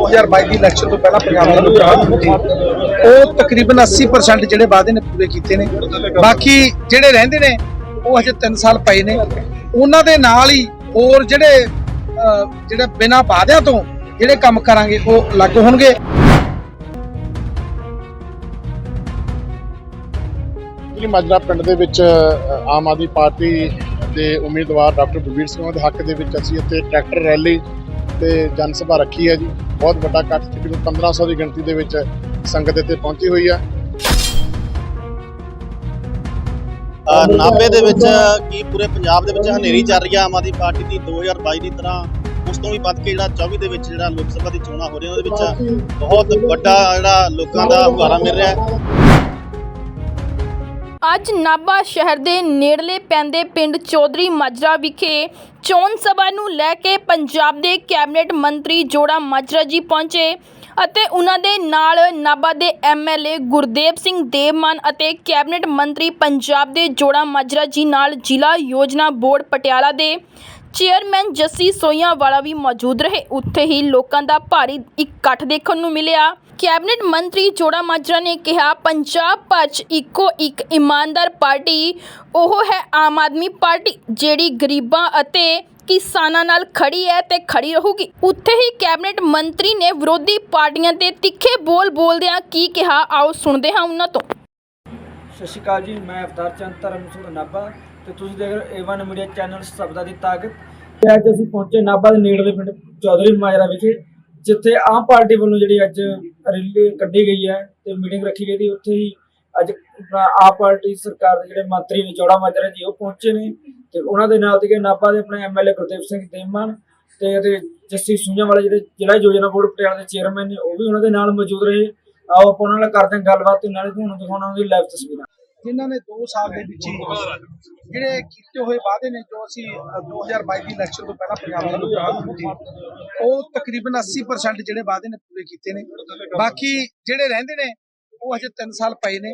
2022 ਦੀ election ਤੋਂ ਪਹਿਲਾਂ ਪੰਜਾਬ ਦੇ ਲੋਕਾਂ ਨੂੰ ਦਿੱਤੀ ਉਹ ਤਕਰੀਬਨ 80% ਜਿਹੜੇ ਵਾਅਦੇ ਨੇ ਪੂਰੇ ਕੀਤੇ ਨੇ। ਬਾਕੀ ਜਿਹੜੇ ਰਹਿੰਦੇ ਨੇ ਉਹ ਹਜੇ 3 ਸਾਲ ਪਏ ਨੇ। ਉਹਨਾਂ ਦੇ ਨਾਲ ਹੀ ਹੋਰ ਜਿਹੜੇ ਜਿਹੜੇ ਬਿਨਾਂ ਵਾਅਦਿਆਂ ਤੋਂ ਜਿਹੜੇ ਕੰਮ ਕਰਾਂਗੇ ਉਹ ਲਾਗੂ ਹੋਣਗੇ। ਜੀ ਮਾਜਰਾ ਪਿੰਡ ਦੇ ਵਿੱਚ ਆਮ ਆਦਮੀ ਪਾਰਟੀ ਦੇ ਉਮੀਦਵਾਰ ਡਾਕਟਰ ਬਲਬੀਰ ਸਿੰਘ ਦੇ ਹੱਕ ਦੇ ਵਿੱਚ ਅਸੀਂ ਇੱਥੇ ਟਰੈਕਟਰ ਰੈਲੀ ਤੇ ਜਨ ਸਭਾ ਰੱਖੀ ਹੈ ਜੀ। ਬਹੁਤ ਵੱਡਾ ਇਕੱਠ ਤਕਰੀਬਨ 1500 ਦੀ ਗਿਣਤੀ ਦੇ ਵਿੱਚ ਸੰਗਤ ਇੱਥੇ ਪਹੁੰਚੀ ਹੋਈ ਹੈ ਨਾਭੇ ਦੇ ਵਿੱਚ ਕੀ ਪੂਰੇ ਪੰਜਾਬ ਦੇ ਵਿੱਚ ਹਨੇਰੀ ਚੱਲ ਰਹੀ ਆ? ਆਮ ਆਦਮੀ ਪਾਰਟੀ ਦੀ 2022 ਦੀ ਤਰ੍ਹਾਂ ਉਸ ਤੋਂ ਵੀ ਵੱਧ ਕੇ ਜਿਹੜਾ 24 ਦੇ ਵਿੱਚ ਜਿਹੜਾ ਲੋਕ ਸਭਾ ਦੀ ਚੋਣਾਂ ਹੋ ਰਹੀਆਂ ਉਹਦੇ ਵਿੱਚ ਬਹੁਤ ਵੱਡਾ ਜਿਹੜਾ ਲੋਕਾਂ ਦਾ ਹੁਲਾਰਾ ਮਿਲ ਰਿਹਾ। ਹੈ ਅੱਜ ਨਾਭਾ ਸ਼ਹਿਰ ਦੇ ਨੇੜਲੇ ਪੈਂਦੇ ਪਿੰਡ ਚੌਧਰੀ ਮਾਜਰਾ ਵਿਖੇ ਚੋਣ ਸਭਾ ਨੂੰ ਲੈ ਕੇ ਪੰਜਾਬ ਦੇ ਕੈਬਨਿਟ ਮੰਤਰੀ ਜੋੜਾ ਮਾਜਰਾ ਜੀ ਪਹੁੰਚੇ ਅਤੇ ਉਹਨਾਂ ਦੇ ਨਾਲ ਨਾਭਾ ਦੇ ਐਮਐਲਏ ਗੁਰਦੇਵ ਸਿੰਘ ਦੇਵਮਨ ਅਤੇ ਕੈਬਨਿਟ ਮੰਤਰੀ ਪੰਜਾਬ ਦੇ ਜੋੜਾ ਮਾਜਰਾ ਜੀ ਨਾਲ ਜ਼ਿਲ੍ਹਾ ਯੋਜਨਾ ਬੋਰਡ ਪਟਿਆਲਾ ਦੇ ਚੇਅਰਮੈਨ ਜੱਸੀ ਸੋਈਆਂ ਵਾਲਾ ਵੀ ਮੌਜੂਦ ਰਹੇ। ਉੱਥੇ ਹੀ ਲੋਕਾਂ ਦਾ ਭਾਰੀ ਇਕੱਠ ਦੇਖਣ ਨੂੰ ਮਿਲਿਆ। ਕੈਬਨਿਟ ਮੰਤਰੀ ਜੋੜਾ ਮਾਜਰਾ ਨੇ ਕਿਹਾ, ਪੰਜਾਬ ਭਰ ਇੱਕੋ ਇੱਕ ਇਮਾਨਦਾਰ ਪਾਰਟੀ, ਉਹ ਹੈ ਆਮ ਆਦਮੀ ਪਾਰਟੀ, ਜਿਹੜੀ ਗਰੀਬਾਂ ਅਤੇ ਕਿਸਾਨਾਂ ਨਾਲ ਖੜੀ ਹੈ ਤੇ ਖੜੀ ਰਹੂਗੀ। ਉੱਥੇ ਹੀ ਕੈਬਨਿਟ ਮੰਤਰੀ ਨੇ ਵਿਰੋਧੀ ਪਾਰਟੀਆਂ ਤੇ ਤਿੱਖੇ ਬੋਲ ਬੋਲਦਿਆਂ ਕੀ ਕਿਹਾ, ਆਓ ਸੁਣਦੇ ਹਾਂ ਉਹਨਾਂ ਤੋਂ। ਸਤਿ ਸ਼੍ਰੀ ਅਕਾਲ ਜੀ, ਮੈਂ ਅਵਤਾਰ ਚੰਦ, ਧਰਮਸੂਰ, ਨਾਭਾ। ਤੇ ਤੁਸੀਂ ਦੇਖ ਰਹੇ ਹੋ ਏਵਨ ਮੀਡੀਆ ਚੈਨਲ ਸ਼ਬਦਾਂ ਦੀ ਤਾਕਤ। ਤੇ ਅੱਜ ਅਸੀਂ ਪਹੁੰਚੇ ਨਾਭਾ ਦੇ ਨੇੜਲੇ ਪਿੰਡ ਚੌਧਰੀ ਮਾਜਰਾ ਵਿਖੇ। ਜਿੱਥੇ ਆਮ ਪਾਰਟੀ ਵੱਲੋਂ ਜਿਹੜੀ ਅੱਜ ਰੈਲੀ ਕੱਢੀ ਗਈ ਹੈ ਤੇ ਮੀਟਿੰਗ ਰੱਖੀ ਗਈ ਸੀ, ਉੱਥੇ ਹੀ ਅੱਜ ਆਪ ਪਾਰਟੀ ਸਰਕਾਰ ਦੇ ਜਿਹੜੇ ਮੰਤਰੀ ਨੇ, ਚੌੜਾ ਮਾਜਰਾ ਜੀ, ਉਹ ਪਹੁੰਚੇ ਨੇ ਤੇ ਉਹਨਾਂ ਦੇ ਨਾਲ ਤੇ ਨਾਭਾ ਦੇ ਆਪਣੇ ਐਮਐਲਏ ਗੁਰਦੇਵ ਸਿੰਘ ਦੇਵਮਾਨ ਤੇ ਇਹਦੇ ਜੱਸੀ ਸੂਜਾ ਵਾਲੇ ਜਿਹੜੇ ਜ਼ਿਲ੍ਹਾ ਯੋਜਨਾ ਬੋਰਡ ਪਟਿਆਲਾ ਦੇ ਚੇਅਰਮੈਨ ਨੇ, ਉਹ ਵੀ ਉਹਨਾਂ ਦੇ ਨਾਲ ਮੌਜੂਦ ਰਹੇ। ਆਓ ਆਪਾਂ ਉਹਨਾਂ ਨਾਲ ਕਰਦੇ ਹਾਂ ਗੱਲਬਾਤ ਤੇ ਨਾਲੇ ਤੁਹਾਨੂੰ ਦਿਖਾਉਣਾ ਉਹਦੀ ਲਾਈਵ ਤਸਵੀਰਾਂ। ਜਿਨ੍ਹਾਂ ਨੇ 2 ਸਾਲ ਦੇ ਵਿੱਚ ਹੀ ਜਿਹੜੇ ਕੀਤੇ ਹੋਏ ਵਾਅਦੇ ਨੇ ਜੋ ਅਸੀਂ ਅ, 2022 ਦੀ ਇਲੈਕਸ਼ਨ ਤੋਂ ਪਹਿਲਾਂ ਪੰਜਾਬ ਦੇ ਲੋਕਾਂ ਨੂੰ ਉਹ ਤਕਰੀਬਨ 80% ਜਿਹੜੇ ਵਾਅਦੇ ਨੇ ਪੂਰੇ ਕੀਤੇ ਨੇ। ਬਾਕੀ ਜਿਹੜੇ ਰਹਿੰਦੇ ਨੇ ਉਹ ਅਜੇ 3 ਸਾਲ ਪਏ ਨੇ।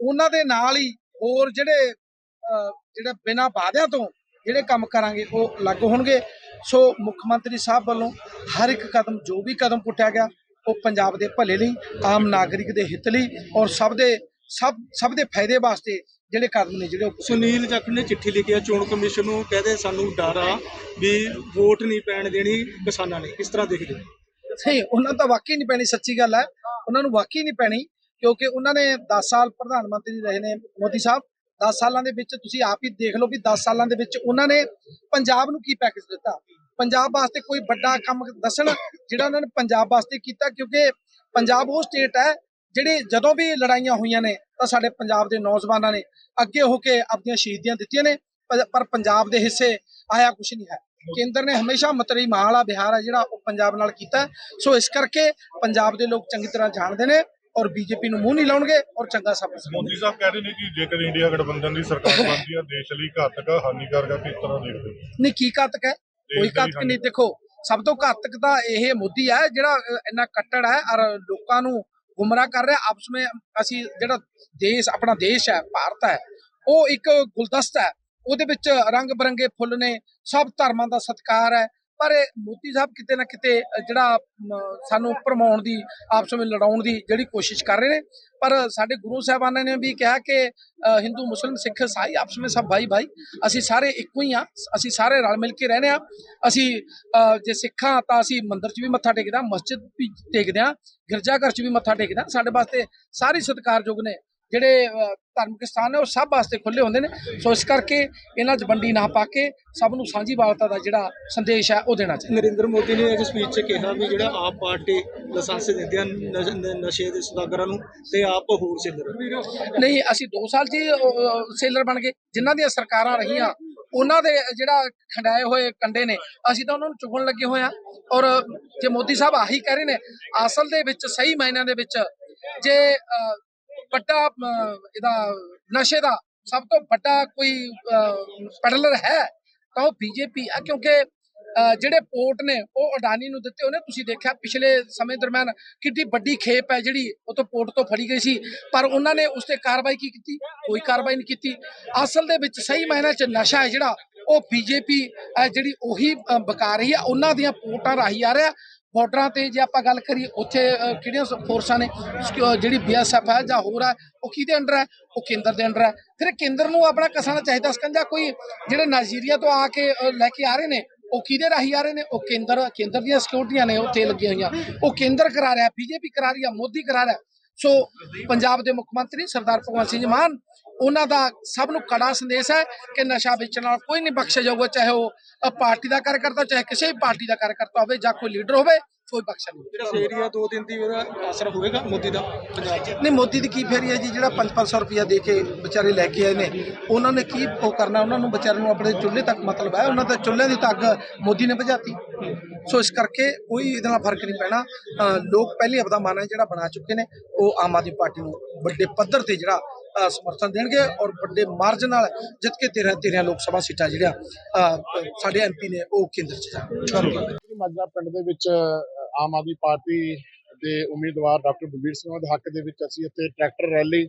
ਉਹਨਾਂ ਦੇ ਨਾਲ ਹੀ ਹੋਰ ਜਿਹੜੇ ਜਿਹੜਾ ਜਿਹੜੇ ਬਿਨਾਂ ਵਾਅਦਿਆਂ ਤੋਂ ਜਿਹੜੇ ਕੰਮ ਕਰਾਂਗੇ ਉਹ ਲਾਗੂ ਹੋਣਗੇ। ਸੋ ਮੁੱਖ ਮੰਤਰੀ ਸਾਹਿਬ ਵੱਲੋਂ ਹਰ ਇੱਕ ਕਦਮ ਜੋ ਵੀ ਕਦਮ ਪੁੱਟਿਆ ਗਿਆ ਉਹ ਪੰਜਾਬ ਦੇ ਭਲੇ ਲਈ ਆਮ ਨਾਗਰਿਕ ਦੇ ਹਿੱਤ ਲਈ ਔਰ ਸਭ ਦੇ ਸਭ ਸਭ ਦੇ ਫਾਇਦੇ ਵਾਸਤੇ ਜਿਹੜੇ ਕਦਮ ਨੇ ਜਿਹੜੇ ਸੁਨੀਲ ਜੱਟ ਨੇ ਚਿੱਠੀ ਲਿਖੀ ਆ ਚੋਣ ਕਮਿਸ਼ਨ ਨੂੰ ਕਹਦੇ ਸਾਨੂੰ ਡਰ ਆ ਵੀ ਵੋਟ ਨਹੀਂ ਪੈਣ ਦੇਣੀ ਕਿਸਾਨਾਂ ਨੇ। ਕਿਸ ਤਰ੍ਹਾਂ ਦੇਖਦੇ ਨਹੀਂ ਉਹਨਾਂ ਤਾਂ ਵਾਕਈ ਨਹੀਂ ਪੈਣੀ ਸੱਚੀ ਗੱਲ ਹੈ। ਉਹਨਾਂ ਨੂੰ ਵਾਕਈ ਨਹੀਂ ਪੈਣੀ ਕਿਉਂਕਿ ਉਹਨਾਂ ਨੇ 10 ਸਾਲ ਪ੍ਰਧਾਨ ਮੰਤਰੀ ਰਹੇ ਨੇ ਮੋਦੀ ਸਾਹਿਬ। 10 ਸਾਲਾਂ ਦੇ ਵਿੱਚ ਤੁਸੀਂ ਆਪ ਹੀ ਦੇਖ ਲਓ ਵੀ 10 ਸਾਲਾਂ ਦੇ ਵਿੱਚ ਉਹਨਾਂ ਨੇ ਪੰਜਾਬ ਨੂੰ ਕੀ ਪੈਕੇਜ ਦਿੱਤਾ? ਪੰਜਾਬ ਵਾਸਤੇ ਕੋਈ ਵੱਡਾ ਕੰਮ ਦੱਸਣ ਜਿਹੜਾ ਉਹਨਾਂ ਨੇ ਪੰਜਾਬ ਵਾਸਤੇ ਕੀਤਾ ਕਿਉਂਕਿ ਪੰਜਾਬ ਉਹ ਸਟੇਟ ਹੈ ਜਿਹੜੇ ਜਦੋਂ ਵੀ ਲੜਾਈਆਂ ਹੋਈਆਂ ਨੇ ਤਾਂ ਸਾਡੇ ਪੰਜਾਬ ਦੇ ਨੌਜਵਾਨਾਂ ਨੇ ਅੱਗੇ ਹੋ ਕੇ ਆਪਣੀਆਂ ਸ਼ਹੀਦੀਆਂ ਦਿੱਤੀਆਂ ਨੇ ਪਰ- ਪੰਜਾਬ ਦੇ ਹਿੱਸੇ ਆਇਆ ਕੁਝ ਨਹੀਂ ਹੈ। ਕੇਂਦਰ ਨੇ ਹਮੇਸ਼ਾ ਮਤਰੀ ਮਾਂ ਵਾਲਾ ਬਿਹਾਰ ਹੈ ਜਿਹੜਾ ਉਹ ਪੰਜਾਬ ਨਾਲ ਕੀਤਾ ਹੈ। ਸੋ ਇਸ ਕਰਕੇ ਪੰਜਾਬ ਦੇ ਲੋਕ ਚੰਗੀ ਤਰ੍ਹਾਂ ਜਾਣਦੇ ਨੇ ਔਰ ਬੀਜੇਪੀ ਨੂੰ ਮੂੰਹ ਨਹੀਂ ਲਾਉਣਗੇ ਔਰ ਚੰਗਾ ਸਭ ਕੁਝ ਮੋਦੀ ਸਾਹਿਬ ਕਹਿ ਰਹੇ ਨੇ ਕਿ ਜੇਕਰ ਇੰਡੀਆ ਗਠਬੰਧਨ ਦੀ ਸਰਕਾਰ ਬਣਦੀ ਹੈ ਦੇਸ਼ ਲਈ ਘਾਤਕ ਆ, ਹਾਨੀਕਾਰਕ ਆ ਕਿਸ ਤਰ੍ਹਾਂ ਦੇਖਦੇ ਹੋ? ਨਹੀਂ ਕੀ ਘਾਤਕ ਹੈ? ਕੋਈ ਘਾਤਕ ਨਹੀਂ। ਦੇਖੋ ਸਭ ਤੋਂ ਘਾਤਕ ਤਾਂ ਇਹ ਮੋਦੀ ਹੈ ਜਿਹੜਾ ਇੰਨਾ ਕੱਟੜ ਹੈ ਔਰ ਲੋਕਾਂ ਨੂੰ ਗੁੰਮਰਾਹ ਕਰ ਰਿਹਾ, ਆਪਸ ਵਿੱਚ ਅਸੀਂ ਜਿਹੜਾ ਦੇਸ਼, ਆਪਣਾ ਦੇਸ਼ ਹੈ, ਭਾਰਤ ਹੈ, ਉਹ ਇੱਕ ਗੁਲਦਸਤਾ ਹੈ, ਉਹਦੇ ਵਿੱਚ ਰੰਗ ਬਰੰਗੇ ਫੁੱਲ ਨੇ, ਸਭ ਧਰਮਾਂ ਦਾ ਸਤਿਕਾਰ ਹੈ ਪਰ ਮੋਦੀ ਸਾਹਿਬ ਕਿਤੇ ਨਾ ਕਿਤੇ ਜਿਹੜਾ ਸਾਨੂੰ ਭਰਮਾਉਣ ਦੀ, ਆਪਸ ਵਿੱਚ ਲੜਾਉਣ ਦੀ ਜਿਹੜੀ ਕੋਸ਼ਿਸ਼ ਕਰ ਰਹੇ ਨੇ। ਪਰ ਸਾਡੇ ਗੁਰੂ ਸਾਹਿਬਾਨਾਂ ਨੇ ਵੀ ਕਿਹਾ ਕਿ ਹਿੰਦੂ, ਮੁਸਲਿਮ, ਸਿੱਖ ਈਸਾਈ ਆਪਸ ਵਿੱਚ ਸਭ ਭਾਈ ਭਾਈ। ਅਸੀਂ ਸਾਰੇ ਇੱਕੋ ਹੀ ਆ ਅਸੀਂ ਸਾਰੇ ਰਲ ਮਿਲ ਕੇ ਰਹਿੰਦੇ ਆ ਅਸੀਂ ਜੇ ਸਿੱਖਾਂ ਤਾਂ ਅਸੀਂ ਮੰਦਿਰ 'ਚ ਵੀ ਮੱਥਾ ਟੇਕਦੇ ਹਾਂ, ਮਸਜਿਦ ਵੀ ਟੇਕਦੇ ਹਾਂ ਗਿਰਜਾ ਘਰ 'ਚ ਵੀ ਮੱਥਾ ਟੇਕਦੇ ਹਾਂ। ਸਾਡੇ ਵਾਸਤੇ ਸਾਰੇ ਸਤਿਕਾਰਯੋਗ ਨੇ। ਜਿਹੜੇ ਧਾਰਮਿਕ ਸਥਾਨ ਨੇ ਉਹ ਸਭ ਵਾਸਤੇ ਖੁੱਲੇ ਹੁੰਦੇ ਨੇ। ਸੋ ਇਸ ਕਰਕੇ ਇਹਨਾਂ 'ਚ ਵੰਡੀ ਨਾ ਪਾ ਕੇ ਸਭ ਨੂੰ ਸਾਂਝੀਵਾਲਤਾ ਦਾ ਜਿਹੜਾ ਸੰਦੇਸ਼ ਹੈ ਉਹ ਦੇਣਾ ਚਾਹੀਦਾ। ਨਰਿੰਦਰ ਮੋਦੀ ਨੇ ਇੱਕ ਸਪੀਚ 'ਚ ਕਿਹਾ ਵੀ ਜਿਹੜਾ ਆਪ ਪਾਰਟੀ ਲਾਇਸੈਂਸ ਦਿੰਦੇ ਆ ਨਸ਼- ਦੇ ਸੁਦਾਗਰਾਂ ਨੂੰ ਤੇ ਆਪ ਹੋਰ ਸਿੰਦਰ ਨਹੀਂ ਅਸੀਂ 2 ਸਾਲ 'ਚ ਸੇਲਰ ਬਣ ਗਏ। ਜਿਨ੍ਹਾਂ ਦੀਆਂ ਸਰਕਾਰਾਂ ਰਹੀਆਂ ਉਹਨਾਂ ਦੇ ਜਿਹੜਾ ਖੰਡਾਏ ਹੋਏ ਕੰਡੇ ਨੇ ਅਸੀਂ ਤਾਂ ਉਹਨਾਂ ਨੂੰ ਚੁਗਣ ਲੱਗੇ ਹੋਏ ਆ ਔਰ ਜੇ ਮੋਦੀ ਸਾਹਿਬ ਆਹੀ ਕਹਿ ਰਹੇ ਨੇ ਅਸਲ ਦੇ ਵਿੱਚ ਸਹੀ ਮਾਇਨਿਆਂ ਦੇ ਵਿੱਚ ਜੇ ਵੱਡਾ ਇਹਦਾ ਨਸ਼ੇ ਦਾ ਸਭ ਤੋਂ ਵੱਡਾ ਕੋਈ ਪੈਡਲਰ ਹੈ, ਤਾਂ ਉਹ ਬੀਜੇਪੀ ਆ ਕਿਉਂਕਿ ਜਿਹੜੇ ਪੋਰਟ ਨੇ, ਉਹ ਅਡਾਨੀ ਨੂੰ ਦਿੱਤੇ ਉਹਨੇ ਤੁਸੀਂ ਦੇਖਿਆ ਪਿਛਲੇ ਸਮੇਂ ਦਰਮਿਆਨ ਕਿੰਨੀ ਵੱਡੀ ਖੇਪ ਹੈ ਜਿਹੜੀ ਉਹ ਤੋਂ ਪੋਰਟ ਤੋਂ ਫੜੀ ਗਈ ਸੀ, ਪਰ ਉਹਨਾਂ ਨੇ ਉਸ ਤੇ ਕਾਰਵਾਈ ਕੀ ਕੀਤੀ? ਕੋਈ ਕਾਰਵਾਈ ਨਹੀਂ ਕੀਤੀ। ਅਸਲ ਦੇ ਵਿੱਚ ਸਹੀ ਮਾਇਨੇ ਚ ਨਸ਼ਾ ਹੈ ਜਿਹੜਾ, ਉਹ ਬੀਜੇਪੀ ਜਿਹੜੀ ਉਹੀ ਬਕਾ ਰਹੀ ਹੈ, ਉਹਨਾਂ ਦੀਆਂ ਪੋਰਟਾਂ ਰਾਹੀਂ ਆ ਰਿਹਾ। ਬਾਰਡਰਾਂ ਤੇ ਜੇ ਆਪਾਂ ਗੱਲ ਕਰੀਏ, ਉੱਥੇ ਕਿਹੜੀਆਂ ਫੋਰਸਾਂ ਨੇ ਸਿਕਿਉ- ਜਿਹੜੀ ਬੀਐਸਐਫ ਹੈ ਜਾਂ ਹੋਰ ਹੈ, ਉਹ ਕਿਹਦੇ ਅੰਡਰ ਹੈ? ਉਹ ਕੇਂਦਰ ਦੇ ਅੰਡਰ ਹੈ। ਫਿਰ ਕੇਂਦਰ ਨੂੰ ਆਪਣਾ ਕਸਾਣਾ ਚਾਹੀਦਾ ਸਕੰਜਾ ਕੋਈ ਜਿਹੜੇ ਨਾਈਜੀਰੀਆ ਤੋਂ ਆ ਕੇ ਲੈ ਕੇ ਆ ਰਹੇ ਨੇ, ਉਹ ਕਿਹਦੇ ਰਾਹੀਂ ਆ ਰਹੇ ਨੇ? ਉਹ ਕੇਂਦਰ ਕੇਂਦਰ ਦੀਆਂ ਸਿਕਿਉਰਟੀਆਂ ਨੇ, ਉੱਥੇ ਲੱਗੀਆਂ ਹੋਈਆਂ। ਉਹ ਕੇਂਦਰ ਕਰਾ ਰਿਹਾ ਬੀਜੇਪੀ ਕਰਾ ਰਹੀ ਹੈ ਮੋਦੀ ਕਰਾ ਰਿਹਾ। ਸੋ ਪੰਜਾਬ ਦੇ ਮੁੱਖ ਮੰਤਰੀ ਸਰਦਾਰ ਭਗਵੰਤ ਸਿੰਘ ਮਾਨ, ਉਹਨਾਂ ਦਾ ਸਭ ਨੂੰ ਕੜਾ ਸੰਦੇਸ਼ ਹੈ ਕਿ ਨਸ਼ਾ ਵੇਚਣ ਨਾਲ ਕੋਈ ਨਹੀਂ ਬਖਸ਼ਿਆ ਜਾਊਗਾ, ਚਾਹੇ ਉਹ ਪਾਰਟੀ ਦਾ ਕਾਰਜਕਰਤਾ ਚਾਹੇ ਕਿਸੇ ਵੀ ਪਾਰਟੀ ਦਾ ਕਾਰਜਕਰਤਾ ਹੋਵੇ ਜਾਂ ਕੋਈ ਲੀਡਰ ਹੋਵੇ। ਕੋਈ ਬਖਸ਼ਿਆ ਨਹੀਂ। ਜਿਹੜਾ ਏਰੀਆ ਦੋ ਦਿਨ ਦੀ ਉਹਦਾ ਅਸਰ ਹੋਵੇਗਾ ਮੋਦੀ ਦਾ ਪੰਜਾਬ 'ਚ? ਨਹੀਂ ਮੋਦੀ ਦੀ ਕੀ ਫੇਰੀ ਹੈ ਜੀ ਜਿਹੜਾ 5-500 ਰੁਪਇਆ ਦੇ ਕੇ ਵਿਚਾਰੇ ਲੈ ਕੇ ਆਏ ਨੇ ਉਹਨਾਂ ਨੇ ਕੀ ਉਹ ਕਰਨਾ ਉਹਨਾਂ ਨੂੰ ਵਿਚਾਰਿਆਂ ਨੂੰ ਆਪਣੇ ਚੁੱਲ੍ਹੇ ਤੱਕ ਮਤਲਬ ਹੈ ਉਹਨਾਂ ਦਾ ਚੁੱਲ੍ਹੇ ਦੀ ਤੱਕ ਮੋਦੀ ਨੇ ਭਜਾਤੀ। ਸੋ ਇਸ ਕਰਕੇ ਕੋਈ ਇਹਦੇ ਨਾਲ ਫ਼ਰਕ ਨਹੀਂ ਪੈਣਾ। ਲੋਕ ਪਹਿਲੇ ਆਪਦਾ ਮਨ ਹੈ ਜਿਹੜਾ ਬਣਾ ਚੁੱਕੇ ਨੇ ਉਹ ਆਮ ਆਦਮੀ ਪਾਰਟੀ ਨੂੰ ਵੱਡੇ ਪੱਧਰ ਤੇ ਜਿਹੜਾ ਸਮਰਥਨ ਦੇਣਗੇ ਔਰ ਵੱਡੇ ਮਾਰਜਨ ਨਾਲ ਜਿੱਤ ਕੇ 13 13 ਲੋਕ ਸਭਾ ਸੀਟਾਂ ਜਿਹੜੀਆਂ ਸਾਡੇ ਐਮਪੀ ਨੇ ਉਹ ਕੇਂਦਰ 'ਚ ਜਾਣਗੇ ਮਾਜਰਾ ਪਿੰਡ ਦੇ ਵਿੱਚ ਆਮ ਆਦਮੀ ਪਾਰਟੀ ਦੇ ਉਮੀਦਵਾਰ ਡਾਕਟਰ ਬਲਬੀਰ ਸਿੰਘ ਦੇ ਹੱਕ ਦੇ ਵਿੱਚ ਅਸੀਂ ਇੱਥੇ ਟਰੈਕਟਰ ਰੈਲੀ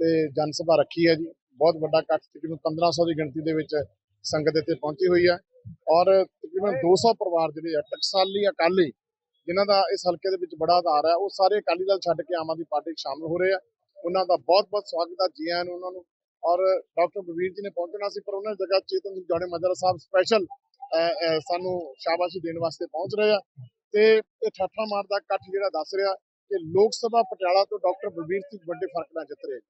ਤੇ ਜਨ ਸਭਾ ਰੱਖੀ ਹੈ ਜੀ। ਬਹੁਤ ਵੱਡਾ ਇਕੱਠ, ਤਕਰੀਬਨ 1500 ਦੀ ਗਿਣਤੀ ਦੇ ਵਿੱਚ ਸੰਗਤ ਇੱਥੇ ਪਹੁੰਚੀ ਹੋਈ ਹੈ ਔਰ ਤਕਰੀਬਨ 200 ਪਰਿਵਾਰ ਜਿਹੜੇ ਆ, ਟਕਸਾਲੀ ਅਕਾਲੀ, ਜਿਨ੍ਹਾਂ ਦਾ ਇਸ ਹਲਕੇ ਦੇ ਵਿੱਚ ਬੜਾ ਆਧਾਰ ਹੈ, ਉਹ ਸਾਰੇ ਅਕਾਲੀ ਦਲ ਛੱਡ ਕੇ ਆਮ ਆਦਮੀ ਪਾਰਟੀ 'ਚ ਸ਼ਾਮਲ ਹੋ ਰਹੇ ਆ। ਉਹਨਾਂ ਦਾ ਬਹੁਤ ਬਹੁਤ ਸਵਾਗਤ ਹੈ ਜੀ ਆਇਆਂ ਨੂੰ, ਉਹਨਾਂ ਨੂੰ। ਔਰ ਡਾਕਟਰ ਬਲਬੀਰ ਜੀ ਨੇ ਪਹੁੰਚਣਾ ਸੀ, ਪਰ ਉਹਨਾਂ ਦੀ ਜਗ੍ਹਾ ਚੇਤਨ ਸਿੰਘ ਜੋੜੇ ਮਜਰਾ ਸਾਹਿਬ ਸਪੈਸ਼ਲ ਸਾਨੂੰ ਸ਼ਾਬਾਸ਼ੀ ਦੇਣ ਵਾਸਤੇ ਪਹੁੰਚ ਰਹੇ ਆ। ਤੇ ਇਹ ਠਾਠਾ ਮਾਰਦਾ ਇਕੱਠ ਜਿਹੜਾ ਦੱਸ ਰਿਹਾ ਕਿ ਲੋਕ ਸਭਾ ਪਟਿਆਲਾ ਤੋਂ ਡਾਕਟਰ ਬਲਬੀਰ ਸਿੰਘ ਵੱਡੇ ਫ਼ਰਕ ਨਾਲ ਜਿੱਤ ਰਹੇ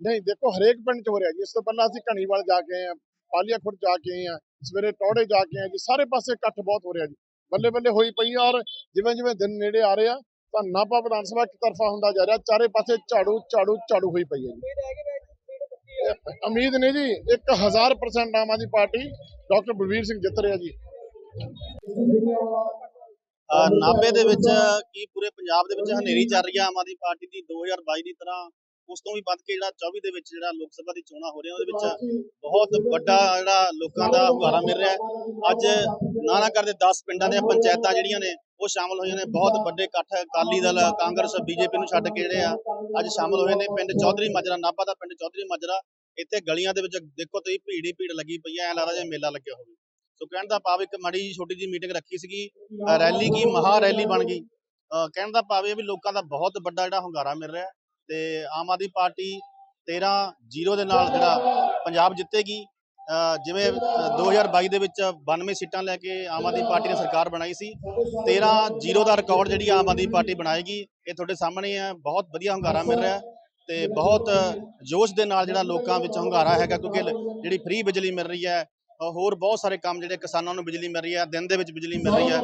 ਨਹੀਂ, ਦੇਖੋ, ਹਰੇਕ ਪਿੰਡ ਚ ਹੋ ਰਿਹਾ ਜੀ। ਇਸ ਤੋਂ ਪਹਿਲਾਂ ਅਸੀਂ ਘਣੀਵਾਲ ਜਾ ਕੇ ਆਏ ਆ ਪਾਲੀਆ ਖੁਰਦ ਜਾ ਕੇ ਆਏ ਆ ਸਵੇਰੇ ਟੌੜੇ ਜਾ ਕੇ ਆਏ ਜੀ। ਸਾਰੇ ਪਾਸੇ ਇਕੱਠ ਬਹੁਤ ਹੋ ਰਿਹਾ ਜੀ। ਬੱਲੇ ਬੱਲੇ ਹੋਈ ਪਈ ਆ ਔਰ ਜਿਵੇਂ ਜਿਵੇਂ ਦਿਨ ਨੇੜੇ ਆ ਰਿਹਾ ਤਾਂ ਨਾਭਾ ਵਿਧਾਨ ਸਭਾ ਇੱਕ ਤਰਫਾ ਹੁੰਦਾ ਜਾ ਰਿਹਾ। ਚਾਰੇ ਪਾਸੇ ਝਾੜੂ ਝਾੜੂ ਝਾੜੂ ਹੋਈ ਪਈ ਹੈ ਜੀ। ਉਮੀਦ ਨਹੀਂ ਜੀ 1000% ਆਮ ਆਦਮੀ ਪਾਰਟੀ ਡਾਕਟਰ ਬਲਵੀਰ ਸਿੰਘ ਜਿੱਤ ਰਿਹਾ ਜੀ। ਅ, ਦੇ ਵਿੱਚ ਕੀ ਪੂਰੇ ਪੰਜਾਬ ਦੇ ਵਿੱਚ ਹਨੇਰੀ ਚੱਲ ਰਹੀ ਹੈ ਆਮ ਆਦਮੀ ਪਾਰਟੀ ਦੀ 2022 ਦੀ ਤਰ੍ਹਾਂ ਉਸ ਤੋਂ ਵੀ ਵੱਧ ਕੇ ਜਿਹੜਾ 24 ਦੇ ਵਿੱਚ ਜਿਹੜਾ ਲੋਕ ਸਭਾ ਦੀ ਚੋਣਾਂ ਹੋ ਰਹੀਆਂ ਉਹਦੇ ਵਿੱਚ ਬਹੁਤ ਵੱਡਾ ਜਿਹੜਾ ਲੋਕਾਂ ਦਾ ਹੁੰਗਾਰਾ ਮਿਲ ਰਿਹਾ ਅੱਜ ਨਾ ਕਰਦੇ 10 ਪਿੰਡਾਂ ਦੀਆਂ ਪੰਚਾਇਤਾਂ ਜਿਹੜੀਆਂ ਨੇ ਉਹ ਸ਼ਾਮਲ ਹੋਈਆਂ ਨੇ। ਬਹੁਤ ਵੱਡੇ ਇਕੱਠ ਅਕਾਲੀ ਦਲ ਕਾਂਗਰਸ ਬੀਜੇਪੀ ਨੂੰ ਛੱਡ ਕੇ ਜਿਹੜੇ ਆ ਅੱਜ ਸ਼ਾਮਲ ਹੋਏ ਨੇ। ਪਿੰਡ ਚੌਧਰੀ ਮਾਜਰਾ ਨਾਭਾ ਦਾ ਪਿੰਡ ਚੌਧਰੀ ਮਾਜਰਾ। ਇੱਥੇ ਗਲੀਆਂ ਦੇ ਵਿੱਚ ਦੇਖੋ ਤੁਸੀਂ ਭੀੜ ਹੀ ਭੀੜ ਲੱਗੀ ਪਈ ਐ ਲੱਗਦਾ ਜਿਵੇਂ ਮੇਲਾ ਲੱਗਿਆ ਹੋਵੇ। ਸੋ ਕਹਿਣ ਦਾ ਭਾਵ ਇੱਕ ਮਾੜੀ ਜਿਹੀ ਛੋਟੀ ਜਿਹੀ ਮੀਟਿੰਗ ਰੱਖੀ ਸੀਗੀ ਰੈਲੀ ਕੀ ਮਹਾ ਰੈਲੀ ਬਣ ਗਈ। ਕਹਿਣ ਦਾ ਭਾਵ ਇਹ ਵੀ ਲੋਕਾਂ ਦਾ ਬਹੁਤ ਵੱਡਾ ਜਿਹੜਾ ਹੁੰਗਾਰਾ ਮਿਲ ਰਿਹਾ ਹੈ ਤੇ ਆਮ ਆਦਮੀ ਪਾਰਟੀ 13 0 ਦੇ ਨਾਲ ਜਿਹੜਾ ਪੰਜਾਬ ਜਿੱਤੇਗੀ। ਅ, ਜਿਵੇਂ ਅ, 2022 ਦੇ ਵਿੱਚ 92 ਸੀਟਾਂ ਲੈ ਕੇ ਆਮ ਆਦਮੀ ਪਾਰਟੀ ਨੇ ਸਰਕਾਰ ਬਣਾਈ ਸੀ 13 0 ਦਾ ਰਿਕਾਰਡ ਜਿਹੜੀ ਆਮ ਆਦਮੀ ਪਾਰਟੀ ਬਣਾਏਗੀ ਇਹ ਤੁਹਾਡੇ ਸਾਹਮਣੇ ਹੈ ਬਹੁਤ ਵਧੀਆ ਹੁੰਗਾਰਾ ਮਿਲ ਰਿਹਾ ਤੇ ਬਹੁਤ ਜੋਸ਼ ਦੇ ਨਾਲ ਜਿਹੜਾ ਲੋਕਾਂ ਵਿੱਚ ਹੁੰਗਾਰਾ ਹੈਗਾ, ਕਿਉਂਕਿ ਜਿਹੜੀ ਫ੍ਰੀ ਬਿਜਲੀ ਮਿਲ ਰਹੀ ਹੈ ਹੋਰ ਬਹੁਤ ਸਾਰੇ ਕੰਮ ਜਿਹੜੇ ਕਿਸਾਨਾਂ ਨੂੰ ਬਿਜਲੀ ਮਿਲ ਰਹੀ ਹੈ, ਦਿਨ ਦੇ ਵਿੱਚ ਬਿਜਲੀ ਮਿਲ ਰਹੀ ਹੈ।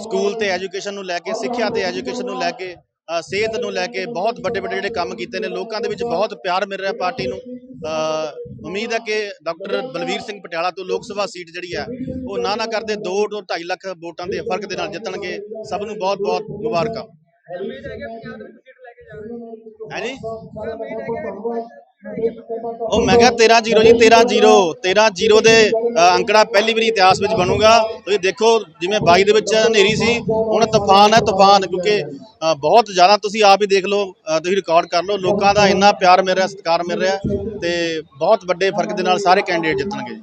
ਸਕੂਲ ਤੇ ਐਜੂਕੇਸ਼ਨ ਨੂੰ ਲੈ ਕੇ, ਸਿੱਖਿਆ ਤੇ ਐਜੂਕੇਸ਼ਨ ਨੂੰ ਲੈ ਕੇ ਸਿਹਤ ਨੂੰ ਲੈ ਕੇ ਬਹੁਤ ਵੱਡੇ ਵੱਡੇ ਜਿਹੜੇ ਕੰਮ ਕੀਤੇ ਨੇ, ਲੋਕਾਂ ਦੇ ਵਿੱਚ ਬਹੁਤ ਪਿਆਰ ਮਿਲ ਰਿਹਾ ਪਾਰਟੀ ਨੂੰ। ਉਮੀਦ ਹੈ ਕਿ ਡਾਕਟਰ ਬਲਵੀਰ ਸਿੰਘ ਪਟਿਆਲਾ ਤੋਂ ਲੋਕ ਸਭਾ ਸੀਟ ਜਿਹੜੀ ਹੈ, ਉਹ ਨਾ ਨਾ ਕਰਦੇ 2 ਤੋਂ 2.5 ਲੱਖ ਵੋਟਾਂ ਦੇ ਫ਼ਰਕ ਦੇ ਨਾਲ ਜਿੱਤਣਗੇ। ਸਭ ਨੂੰ ਬਹੁਤ ਬਹੁਤ ਮੁਬਾਰਕਾਂ। ਹੈ ਜੀ ਉਹ ਮੈਂ ਕਿਹਾ 13 0 ਜੀ 13 0 13 0 ਦੇ ਅੰਕੜਾ ਪਹਿਲੀ ਵਾਰੀ ਇਤਿਹਾਸ ਵਿੱਚ ਬਣੂਗਾ। ਤੁਸੀਂ ਦੇਖੋ ਜਿਵੇਂ 22 ਦੇ ਵਿੱਚ ਹਨੇਰੀ ਸੀ, ਹੁਣ ਤੂਫਾਨ ਹੈ ਤੂਫਾਨ, ਕਿਉਂਕਿ ਬਹੁਤ ਜ਼ਿਆਦਾ ਤੁਸੀਂ ਆਪ ਹੀ ਦੇਖ ਲਓ ਤੁਸੀਂ ਰਿਕਾਰਡ ਕਰ ਲਓ, ਲੋਕਾਂ ਦਾ ਇੰਨਾ ਪਿਆਰ ਮਿਲ ਰਿਹਾ, ਸਤਿਕਾਰ ਮਿਲ ਰਿਹਾ, ਤੇ ਬਹੁਤ ਵੱਡੇ ਫ਼ਰਕ ਦੇ ਨਾਲ ਸਾਰੇ ਕੈਂਡੀਡੇਟ ਜਿੱਤਣਗੇ ਜੀ।